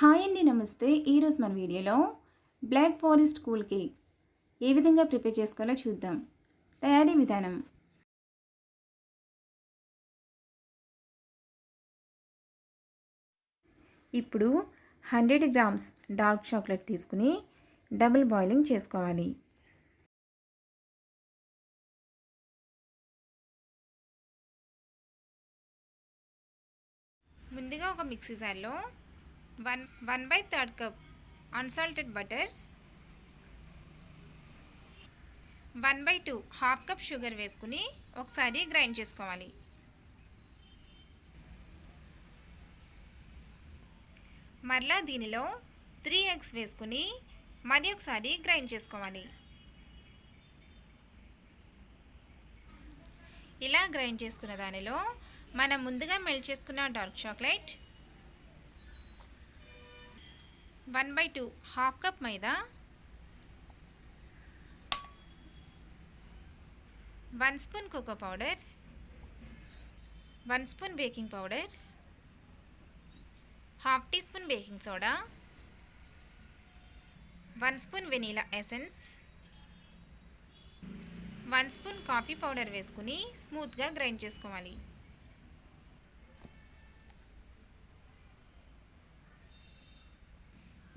Hi అండి నమస్తే. ఈరోజు మన వీడియోలో బ్లాక్ ఫారెస్ట్ కూల్ కేక్ ఏ విధంగా ప్రిపేర్ చేసుకోవాలో చూద్దాం. తయారీ విధానం. ఇప్పుడు హండ్రెడ్ గ్రామ్స్ డార్క్ చాక్లెట్ తీసుకుని డబుల్ బాయిలింగ్ చేసుకోవాలి. ముందుగా ఒక మిక్సీ జార్లో one one by third cup unsalted butter. One by two half cup sugar వేసుకుని ఒకసారి గ్రైండ్ చేసుకోవాలి. మరలా దీనిలో త్రీ ఎగ్స్ వేసుకుని మరి ఒకసారి గ్రైండ్ చేసుకోవాలి. ఇలా గ్రైండ్ చేసుకున్న దానిలో మనం ముందుగా మెల్ట్ చేసుకున్న dark chocolate one by two half cup maida. One spoon cocoa powder. One spoon baking powder. Half tea spoon baking soda. One spoon vanilla essence. One spoon coffee powder వేసుకుని స్మూత్గా grind చేసుకోవాలి.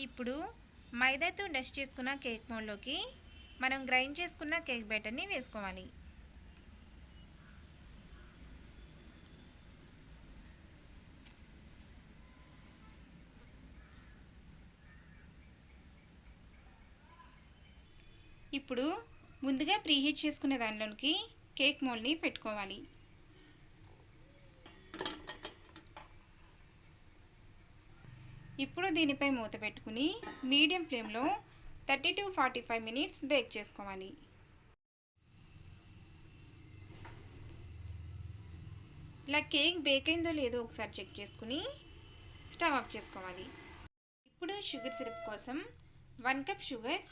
ఇప్పుడు మైదాతో dust చేసుకున్న cake మోల్డ్లోకి మనం grind చేసుకున్న cake బ్యాటర్ని వేసుకోవాలి. ఇప్పుడు ముందుగా ప్రీహీట్ చేసుకున్న దానిలోకి కేక్ మోల్డ్ని పెట్టుకోవాలి. ఇప్పుడు దీనిపై మూత పెట్టుకుని మీడియం ఫ్లేమ్లో thirty to forty five minutes bake చేసుకోవాలి. ఇలా కేక్ బేక్ అయిందో లేదో ఒకసారి చెక్ చేసుకుని స్టవ్ ఆఫ్ చేసుకోవాలి. ఇప్పుడు షుగర్ సిరప్ కోసం వన్ కప్ షుగర్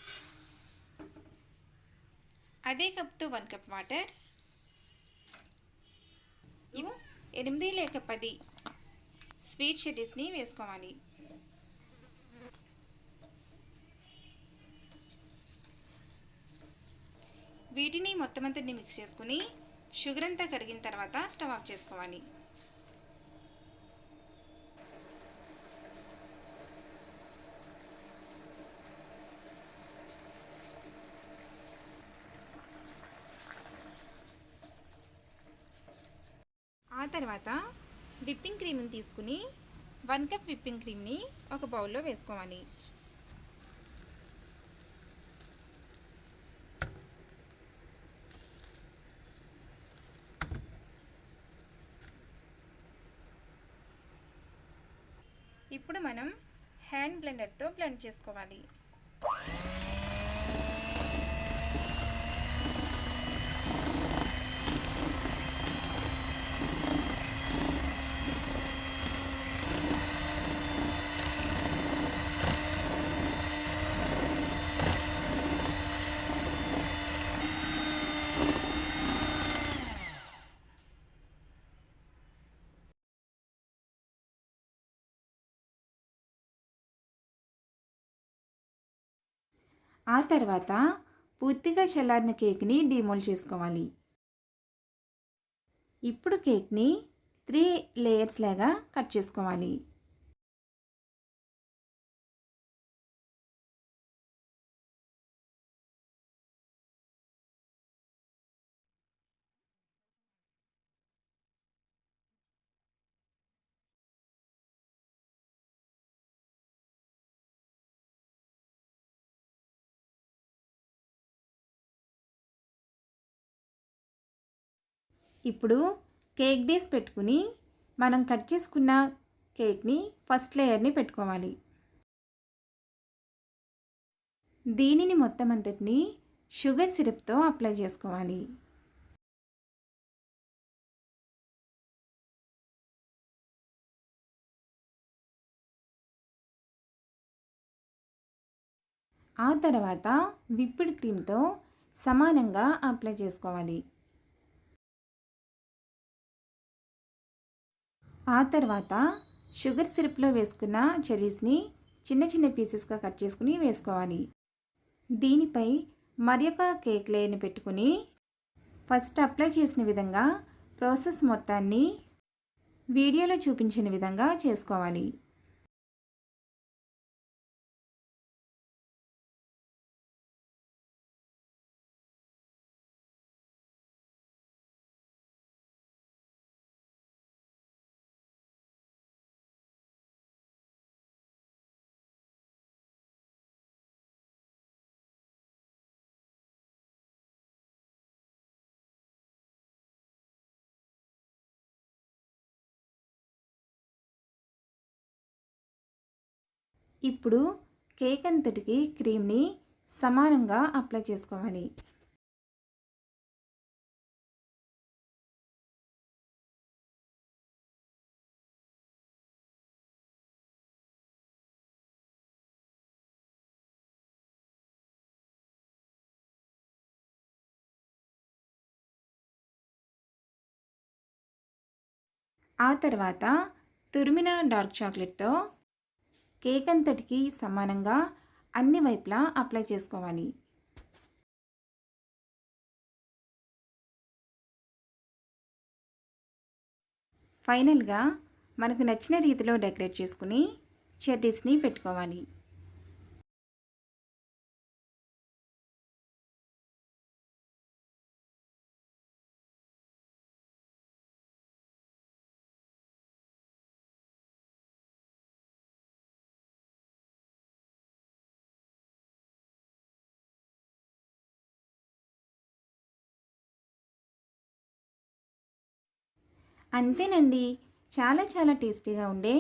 అదే కప్తో వన్ కప్ వాటర్ ఎనిమిది లేక పది స్వీట్ షెడ్డీస్ని వేసుకోవాలి. వీటిని మొత్తం అంతటిని మిక్స్ చేసుకుని షుగర్ అంతా కరిగిన తర్వాత స్టవ్ ఆఫ్ చేసుకోవాలి. ఆ తర్వాత విప్పింగ్ క్రీమ్ని తీసుకుని వన్ కప్ విప్పింగ్ క్రీమ్ని ఒక బౌల్లో వేసుకోవాలి. ఇప్పుడు మనం హ్యాండ్ బ్లెండర్తో బ్లెండ్ చేసుకోవాలి. ఆ తర్వాత పూర్తిగా చల్లారిన కేక్ని డిమోల్డ్ చేసుకోవాలి. ఇప్పుడు కేక్ని త్రీ లేయర్స్ లాగా కట్ చేసుకోవాలి. ఇప్పుడు కేక్ బేస్ పెట్టుకుని మనం కట్ చేసుకున్న కేక్ని ఫస్ట్ లేయర్ని పెట్టుకోవాలి. దీనిని మొత్తం అంతటిని షుగర్ సిరప్తో అప్లై చేసుకోవాలి. ఆ తర్వాత విప్పిడ్ క్రీమ్తో సమానంగా అప్లై చేసుకోవాలి. ఆ తర్వాత షుగర్ సిరప్లో వేసుకున్న చెరీస్ని చిన్న చిన్న పీసెస్గా కట్ చేసుకుని వేసుకోవాలి. దీనిపై మరి ఒక కేక్ లేని పెట్టుకుని ఫస్ట్ అప్లై చేసిన విధంగా ప్రాసెస్ మొత్తాన్ని వీడియోలో చూపించిన విధంగా చేసుకోవాలి. ఇప్పుడు కేక్ అంతటికి క్రీమ్ని సమానంగా అప్లై చేసుకోవాలి. ఆ తర్వాత తురిమిన డార్క్ చాక్లెట్తో కేక్ అంతటికి సమానంగా అన్ని వైపులా అప్లై చేసుకోవాలి. ఫైనల్గా మనకు నచ్చిన రీతిలో డెకరేట్ చేసుకుని చెర్రీస్ని పెట్టుకోవాలి. అంతేనండి. చాలా చాలా టేస్టీగా ఉండే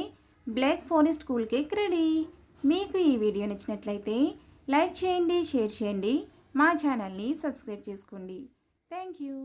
black forest cool cake ready. మీకు ఈ వీడియో నచ్చినట్లయితే లైక్ చేయండి షేర్ చేయండి. మా ఛానల్ని సబ్స్క్రైబ్ చేసుకోండి. Thank you.